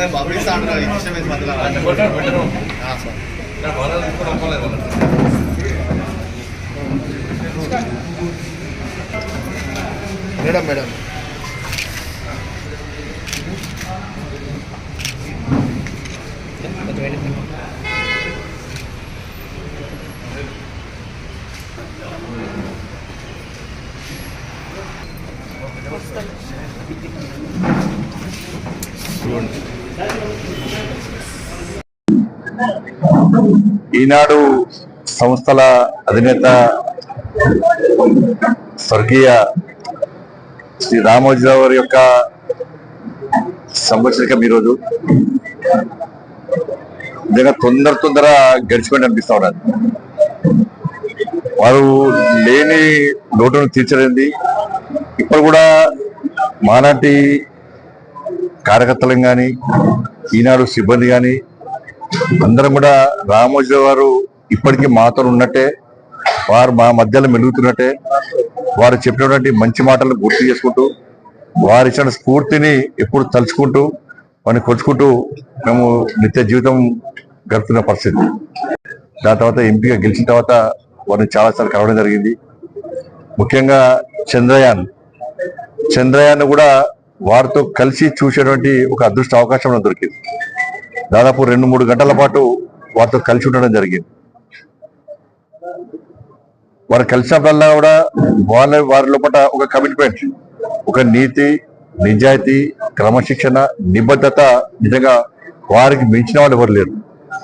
అదే bubble Sandra ఇష్టం వేసి మధ్యలో మేడం మేడం. ఈనాడు సంస్థల అధినేత స్వర్గీయ శ్రీ రామోజీరావు గారి యొక్క సంవత్సరికం ఈరోజు. నిజంగా తొందర తొందర గడిచిపోయి అనిపిస్తూ ఉన్నది వారు లేని లోటును తీర్చలేంది. ఇప్పుడు కూడా మాలాంటి కార్యకర్తలను కానీ ఈనాడు సిబ్బంది కానీ అందరం కూడా రామోజీ గారు ఇప్పటికీ మాతో ఉన్నట్టే వారు మా మధ్యలో మెలుగుతున్నట్టే వారు చెప్పినటువంటి మంచి మాటలను గుర్తు చేసుకుంటూ వారు ఇచ్చిన స్ఫూర్తిని ఎప్పుడు తలుచుకుంటూ వారిని కొలుచుకుంటూ మేము నిత్య జీవితం గడుపుతున్న పరిస్థితి. దాని తర్వాత ఎంపీగా గెలిచిన తర్వాత వారిని చాలాసార్లు కలవడం జరిగింది. ముఖ్యంగా చంద్రయాన్. చంద్రయాన్ కూడా వారితో కలిసి చూసేటువంటి ఒక అదృష్ట అవకాశం దొరికింది. దాదాపు రెండు మూడు గంటల పాటు వారితో కలిసి ఉండడం జరిగింది. వారు కలిసినప్పుడల్లా కూడా వాళ్ళ వారి లోపల ఒక కమిట్మెంట్ ఒక నీతి నిజాయితీ క్రమశిక్షణ నిబద్ధత నిజంగా వారికి మించిన వాళ్ళు ఎవరు లేరు.